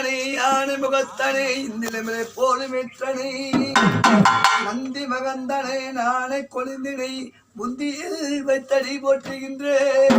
முகத்தனை யானை முகத்தனை இந்திலமிலை போலுமேற்றனை நந்தி மகந்தனை நானை கொழுந்தினை முந்தியில் வைத்தடி போற்றுகின்றேன்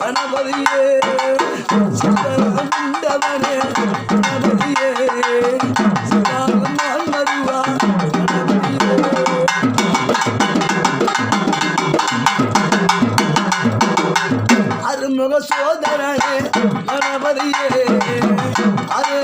கணபதியே பரமன் திருமகனே கணபதியே. அருமுக சோதரனே கணபதியே அது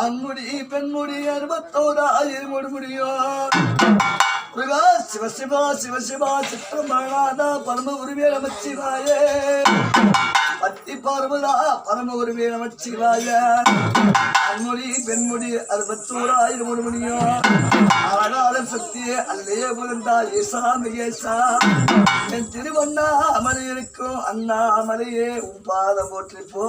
அன்முடி பெண்முடி அறுபத்தோராயிரம் முடிமுடியோ. முருகா சிவ சிவா சிவ சிவா சித்திரமானாதா பரம உருவே நமச்சிவாயே. பத்தி பார்வதா பரம உருவே நமச்சிவாய. அன்மொழி பெண்மொழி அறுபத்தோராயிரம் ஒரு முடியும் ஆடாத சக்தியே அல்லையே புகழ்ந்தா ஏசா ஏசா என் திருவண்ணா அமலை இருக்கும் அண்ணா அமலையே உன் பாதம் போற்றி போ.